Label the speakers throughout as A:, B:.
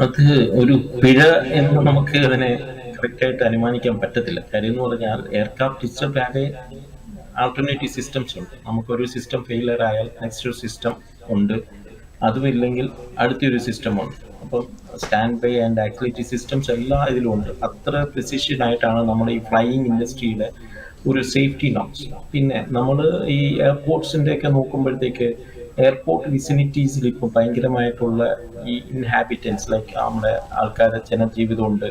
A: അത് ഒരു പിഴ എന്ന് നമുക്ക് അതിനെ കറക്റ്റായിട്ട് അനുമാനിക്കാൻ പറ്റത്തില്ല. കാര്യം എന്ന് പറഞ്ഞാൽ എയർക്രാഫ്റ്റ് ആകെ ആൾട്ടർനേറ്റീവ് സിസ്റ്റംസ് ഉണ്ട്. നമുക്കൊരു സിസ്റ്റം ഫെയിലർ ആയാൽ നെക്സ്റ്റ് ഒരു സിസ്റ്റം ഉണ്ട്. അതുമില്ലെങ്കിൽ അടുത്തൊരു സിസ്റ്റം ഉണ്ട്. അപ്പം stand by and activity systems എല്ലാ ഇതിലും ഉണ്ട്. അത്ര പ്രിസിഷൻ ആയിട്ടാണ് നമ്മുടെ ഈ ഫ്ലൈയിങ് ഇൻഡസ്ട്രിയുടെ ഒരു സേഫ്റ്റി നോക്സ് പിന്നെ നമ്മൾ ഈ എയർപോർട്സിന്റെ ഒക്കെ നോക്കുമ്പോഴത്തേക്ക് എയർപോർട്ട് വിസിനിറ്റീസിൽ ഇപ്പോൾ ഭയങ്കരമായിട്ടുള്ള ഈ ഇൻഹാബിറ്റൻസ് ലൈക്ക് നമ്മുടെ ആൾക്കാരുടെ ജനജീവിതമുണ്ട്.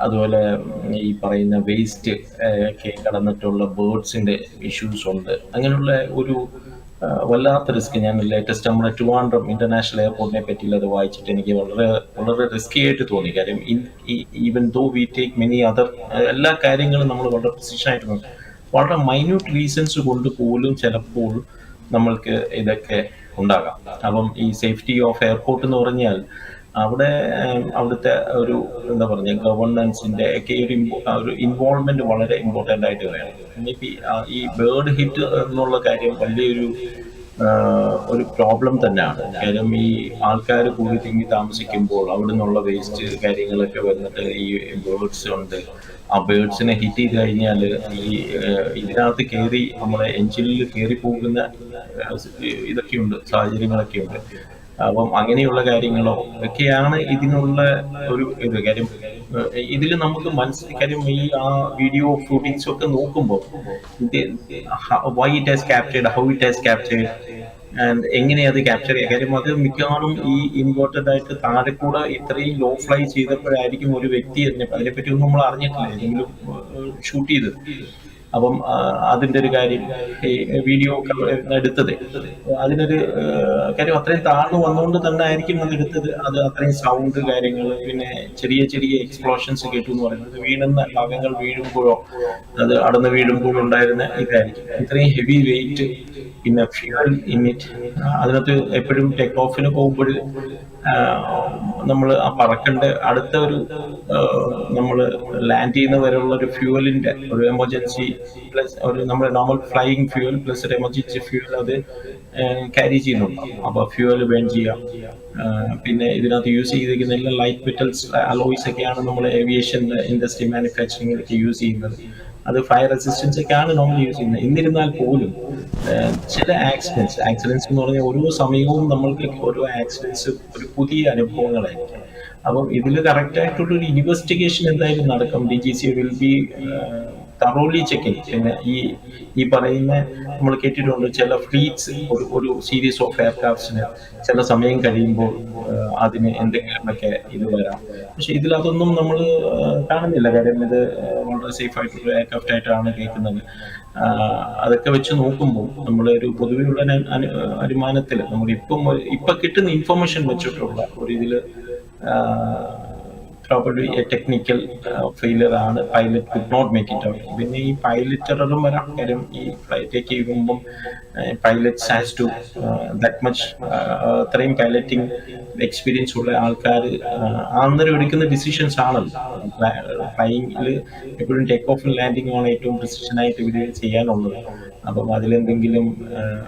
A: അതുപോലെ ഈ പറയുന്ന വേസ്റ്റ് ഒക്കെ കടന്നിട്ടുള്ള ബേർഡ്സിന്റെ ഇഷ്യൂസ് ഉണ്ട്. അങ്ങനെയുള്ള ഒരു വല്ലാത്ത റിസ്ക് ഞാൻ ലേറ്റസ്റ്റ് നമ്മുടെ ട്രിവാൻഡ്രം ഇന്റർനാഷണൽ എയർപോർട്ടിനെ പറ്റിയുള്ളത് വായിച്ചിട്ട് എനിക്ക് വളരെ വളരെ റിസ്കി ആയിട്ട് തോന്നി. കാര്യം even though we take many other എല്ലാ കാര്യങ്ങളും നമ്മൾ വളരെ പ്രസിഷനായിട്ട് വളരെ മൈന്യൂട്ട് റീസൺസ് കൊണ്ട് പോലും ചിലപ്പോൾ നമ്മൾക്ക് ഇതൊക്കെ ഉണ്ടാകാം. അപ്പം ഈ സേഫ്റ്റി ഓഫ് എയർപോർട്ട് എന്ന് പറഞ്ഞാൽ അവിടെ അവിടുത്തെ ഒരു എന്താ പറഞ്ഞ ഗവർണൻസിന്റെ ഒക്കെ ഒരു ഒരു ഇൻവോൾവ്മെന്റ് വളരെ ഇമ്പോർട്ടന്റ് ആയിട്ട് വേണം ഇനിയിപ്പോ ഈ- ബേർഡ് ഹിറ്റ് എന്നുള്ള കാര്യം വലിയൊരു ഒരു പ്രോബ്ലം തന്നെയാണ്. കാര്യം ഈ ആൾക്കാർ കൂടി തിങ്ങി താമസിക്കുമ്പോൾ അവിടെ നിന്നുള്ള വേസ്റ്റ് കാര്യങ്ങളൊക്കെ വന്നിട്ട് ഈ ബേർഡ്സ് ഉണ്ട്. ആ ബേർഡ്സിനെ ഹിറ്റ് ചെയ്ത് കഴിഞ്ഞാൽ ഈ ഇതിനകത്ത് കയറി നമ്മളെ എഞ്ചിനിൽ കയറി പോകുന്ന ഇതൊക്കെയുണ്ട് സാഹചര്യങ്ങളൊക്കെ ഉണ്ട്. അപ്പം അങ്ങനെയുള്ള കാര്യങ്ങളോ ഒക്കെയാണ് ഇതിനുള്ള ഒരു ഇത്. കാര്യം ഇതിൽ നമുക്ക് മനസ്സിലാക്കാനും ഈ ആ വീഡിയോ ഫുട്ടേജ് ഒക്കെ നോക്കുമ്പോൾ why it has captured how it has captured and എങ്ങനെ അത് ക്യാപ്ചർ ചെയ്യാം? കാര്യം അത് മിക്കവാറും ഈ ഇൻവേർട്ടഡ് ആയിട്ട് താഴെ കൂടെ ഇത്രയും ലോ ഫ്ലൈ ചെയ്തപ്പോഴായിരിക്കും ഒരു വ്യക്തി അതിനെ അതിനെപ്പറ്റി ഒന്നും നമ്മൾ അറിഞ്ഞിട്ടില്ല. ഏതെങ്കിലും ഷൂട്ട് ചെയ്തത്. അപ്പം അതിന്റെ ഒരു കാര്യം ഈ വീഡിയോ എടുത്തത്. അതിനൊരു കാര്യം അത്രയും താഴ്ന്നു വന്നുകൊണ്ട് തന്നെ ആയിരിക്കും അത് എടുത്തത്. അത് അത്രയും സൗണ്ട് കാര്യങ്ങൾ പിന്നെ ചെറിയ ചെറിയ എക്സ്പ്ലോഷൻസ് കേട്ടു എന്ന് പറയുന്നത്. വീണെന്ന ഭാഗങ്ങൾ വീഴുമ്പോഴോ അത് അടന്ന് വീഴുമ്പോഴോ ഉണ്ടായിരുന്ന ഇതായിരിക്കും. ഇത്രയും ഹെവി വെയിറ്റ് പിന്നെ ഫ്യൂൽ ഇറ്റ് അതിനകത്ത് എപ്പോഴും ടേക്ക് ഓഫിന് പോകുമ്പോൾ നമ്മൾ ആ പറക്കേണ്ട അടുത്ത ഒരു നമ്മൾ ലാൻഡ് ചെയ്യുന്ന വരെയുള്ള ഒരു ഫ്യൂവലിന്റെ ഒരു എമർജൻസി പ്ലസ് ഒരു നമ്മുടെ നോർമൽ ഫ്ലൈയിങ് ഫ്യൂവൽ പ്ലസ് ഒരു എമർജൻസി ഫ്യൂവൽ അത് ക്യാരി ചെയ്യുന്നുണ്ട്. അപ്പൊ ഫ്യൂവൽ ബേൺ ചെയ്യാം പിന്നെ ഇതിനകത്ത് യൂസ് ചെയ്തിരിക്കുന്ന എല്ലാ ലൈറ്റ് മെറ്റൽസ് അലോയ്സ് ഒക്കെയാണ് നമ്മൾ ഏവിയേഷൻ ഇൻഡസ്ട്രി മാനുഫാക്ചറിങ്ങിലൊക്കെ യൂസ് ചെയ്യുന്നത്. അത് ഫയർ റെസിസ്റ്റൻസ് ആണ് നോർമലി യൂസ് ചെയ്യുന്നത്. എന്നിരുന്നാൽ പോലും ചില ആക്സിഡൻസ് ആക്സിഡൻസ് എന്ന് പറഞ്ഞാൽ ഓരോ സമയവും നമ്മൾക്ക് ഓരോ ആക്സിഡൻസ് ഒരു പുതിയ അനുഭവങ്ങളായിരിക്കും. അപ്പം ഇതിൽ കറക്റ്റ് ആയിട്ടുള്ള ഒരു ഇൻവെസ്റ്റിഗേഷൻ എന്തായാലും നടക്കും. D G C will be thoroughly checking പിന്നെ ഈ ഈ പറയുന്ന നമ്മൾ കേട്ടിട്ടുണ്ട് ചില ഫ്ലീറ്റ്സ് ഒരു ഒരു സീരീസ് ഓഫ് എയർക്രാഫ്റ്റ്സിന് ചില സമയം കഴിയുമ്പോൾ അതിന് എന്തെങ്കിലുമൊക്കെ ഇത് വരാം. പക്ഷെ ഇതിൽ അതൊന്നും നമ്മൾ കാണുന്നില്ല. കാര്യം ഇത് വളരെ സേഫ് ആയിട്ടുള്ള എയർക്രാഫ്റ്റ് ആയിട്ടാണ് കേൾക്കുന്നത്. അതൊക്കെ വെച്ച് നോക്കുമ്പോൾ നമ്മൾ ഒരു പൊതുവെയുള്ള അനു- അനു- അനുമാനത്തിൽ നമ്മൾ ഇപ്പം ഇപ്പൊ കിട്ടുന്ന ഇൻഫർമേഷൻ വെച്ചിട്ടുള്ള ഒരു പ്രോപ്പർലി ടെക്നിക്കൽ ഫെയിലർ ആണ്. Pilot could not make it out പിന്നെ ഈ പൈലറ്റ് എററും വരാം കാര്യം ഈ ഫ്ലൈറ്റേക്ക് ചെയ്യുമ്പം pilots has to that much അത്രയും പൈലറ്റിംഗ് എക്സ്പീരിയൻസ് ഉള്ള ആൾക്കാർ അന്നേരം എടുക്കുന്ന ഡിസിഷൻസ് ആണല്ലോ. ഫ്ലൈയിങ്ങിൽ എപ്പോഴും ടേക്ക് ഓഫും ലാൻഡിങ്ങും ആണ് ഏറ്റവും ഡിസിഷൻ ആയിട്ട് ഇവർ ചെയ്യാനുള്ളത്. അപ്പം അതിലെന്തെങ്കിലും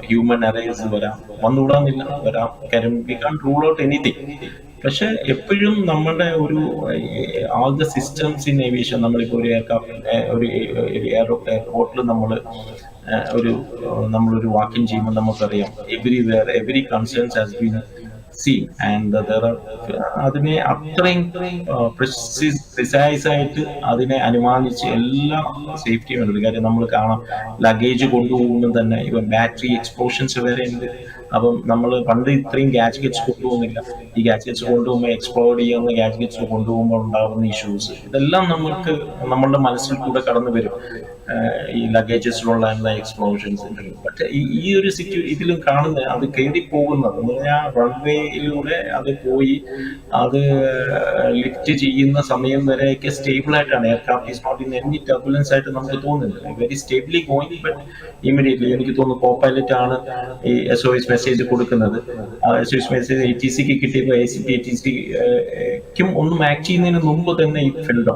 A: ഹ്യൂമൻ അറേസ് വരാം വന്നുകൂടാന്നില്ല. വരാം കാര്യം we can rule out anything പക്ഷെ എപ്പോഴും നമ്മുടെ ഒരു all the systems in aviation നമ്മളിപ്പോൾ ഒരു എയർക്രാഫ്റ്റ് ഒരു എയർപോർട്ടിൽ നമ്മൾ ഒരു നമ്മളൊരു വാക്കിംഗ് ചെയ്യുമ്പോൾ നമുക്കറിയാം. Everywhere every concerns has been see and അതിനെ അത്രയും പ്രിസൈസ് ആയിട്ട് അതിനെ അനുമാനിച്ച് എല്ലാ സേഫ്റ്റിയും ഉണ്ട്. കാര്യം നമ്മൾ കാണാം ലഗേജ് കൊണ്ടുപോകുമ്പോൾ തന്നെ ഇവ ബാറ്ററി എക്സ്പ്ലോഷൻസ് വരെ ഉണ്ട്. അപ്പം നമ്മൾ പണ്ട് ഇത്രയും ഗാഡ്ജറ്റ്സ് കൊണ്ടുപോകുന്നില്ല. ഈ ഗാഡ്ജറ്റ്സ് കൊണ്ടുപോകുമ്പോൾ എക്സ്പ്ലോർ ചെയ്യുന്ന ഗാഡ്ജറ്റ്സ് കൊണ്ടുപോകുമ്പോൾ ഉണ്ടാകുന്ന ഇഷ്യൂസ് ഇതെല്ലാം നമ്മൾക്ക് നമ്മളുടെ മനസ്സിൽ കൂടെ കടന്നു വരും. ഈ ലഗേജസിലുള്ള എക്സ്പ്ലോഷൻസ് പക്ഷെ ഈ ഒരു സിറ്റു ഇതിലും കാണുന്ന അത് കയറി പോകുന്നത് എന്ന് പറഞ്ഞാൽ റൺവേയിലൂടെ അത് പോയി അത് ലിഫ്റ്റ് ചെയ്യുന്ന സമയം വരെയൊക്കെ സ്റ്റേബിൾ ആയിട്ടാണ്. Aircraft is not in any turbulence ആയിട്ട് നമുക്ക് തോന്നുന്നില്ല. Very stably going but immediately എനിക്ക് തോന്നുന്നു കോ പൈലറ്റ് ആണ് ഈ എസ് ഒ എസ് മെസ്സേജ് കൊടുക്കുന്നത്. ടി സിക്ക് കിട്ടിയപ്പോൾ A C P A T സിക്കും ഒന്നും ആക്ട് ചെയ്യുന്നതിന് മുമ്പ് തന്നെ ഈ field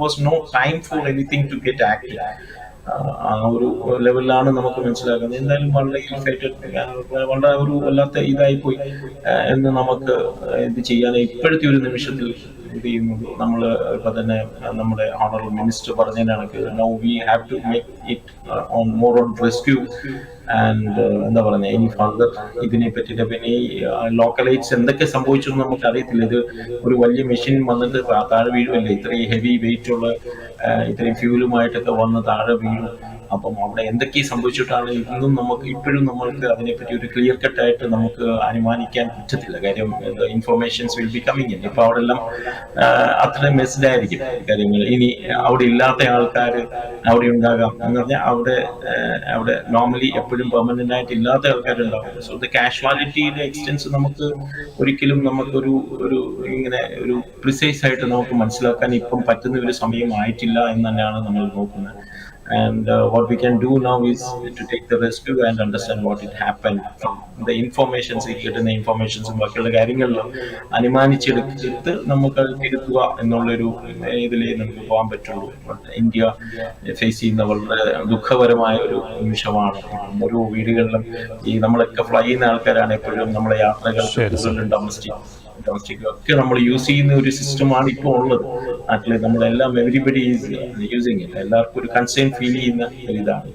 A: was no time for anything to get act ആ ഒരു ലെവലിലാണ് നമുക്ക് മനസ്സിലാക്കുന്നത് എന്തായാലും വളരെ വളരെ ഒരു വല്ലാത്ത ഇതായി പോയി ആ, എന്ന് നമുക്ക് ഇത് ചെയ്യാൻ ഇപ്പോഴത്തെ ഒരു നിമിഷത്തിൽ ഇത് ചെയ്യുന്നുള്ളൂ. നമ്മൾ ഇപ്പൊ തന്നെ നമ്മുടെ honourable minister പറഞ്ഞതിനാണ് now we have to make it on more on rescue and എന്താ പറയുക ഇനി ഫർദർ ഇതിനെ പറ്റിയിട്ട് പിന്നെ ഈ ലോക്കലൈറ്റ്സ് എന്തൊക്കെ സംഭവിച്ചു എന്ന് നമുക്ക് അറിയത്തില്ല. ഇത് ഒരു വലിയ മെഷീൻ വന്നിട്ട് താഴെ വീഴുമല്ലേ? ഇത്രയും ഹെവി വെയിറ്റ് ഉള്ള ഇത്രയും ഫ്യൂലുമായിട്ടൊക്കെ വന്ന് താഴെ വീഴും. അപ്പം അവിടെ എന്തൊക്കെ സംഭവിച്ചിട്ടാണ് ഇന്നും നമുക്ക് ഇപ്പോഴും നമ്മൾക്ക് അതിനെപ്പറ്റി ഒരു ക്ലിയർ കട്ട് ആയിട്ട് നമുക്ക് അനുമാനിക്കാൻ പറ്റത്തില്ല. കാര്യം informations will be coming in ഇപ്പൊ അവിടെ എല്ലാം അത്രയും മെസ്ഡ് ആയിരിക്കും. കാര്യങ്ങൾ ഇനി അവിടെ ഇല്ലാത്ത ആൾക്കാർ അവിടെ ഉണ്ടാകാം എന്ന് പറഞ്ഞാൽ അവിടെ അവിടെ നോർമലി എപ്പോഴും പെർമനന്റ് ആയിട്ട് ഇല്ലാത്ത ആൾക്കാർ ആൾക്കാരുണ്ടാവും. സോ ദ കാഷ്വാലിറ്റിയുടെ എക്സ്റ്റൻസ് നമുക്ക് ഒരിക്കലും നമുക്കൊരു ഒരു ഇങ്ങനെ ഒരു പ്രിസൈസ് ആയിട്ട് നമുക്ക് മനസ്സിലാക്കാൻ ഇപ്പം പറ്റുന്ന ഒരു സമയമായിട്ടില്ല എന്ന് തന്നെയാണ് നമ്മൾ നോക്കുന്നത്. And uh, what we can do now is to take the rescue and understand what it happened. From the informations ഈ കിട്ടുന്ന ഇൻഫർമേഷൻസും ബാക്കിയുള്ള കാര്യങ്ങളിലും അനുമാനിച്ചെടുത്ത് നമുക്ക് തിരുത്തുക എന്നുള്ളൊരു ഇതിലേ നമുക്ക് പോകാൻ പറ്റുള്ളൂ. ഇന്ത്യ ഫേസ് ചെയ്യുന്ന വളരെ ദുഃഖപരമായ ഒരു നിമിഷമാണ്. ഓരോ വീടുകളിലും ഈ നമ്മളൊക്കെ ഫ്ലൈ ചെയ്യുന്ന ആൾക്കാരാണ് എപ്പോഴും നമ്മുടെ. കൂടുതലും ഡൊമസ്റ്റിക് ഒക്കെ നമ്മൾ യൂസ് ചെയ്യുന്ന ഒരു സിസ്റ്റമാണ് ഇപ്പോൾ ഉള്ളത്. നാട്ടിൽ നമ്മളെല്ലാം എവരിബഡി ഈസ് യൂസിങ് എല്ലാവർക്കും ഒരു കൺസേൺ ഫീൽ ചെയ്യുന്ന ഒരു ഇതാണ്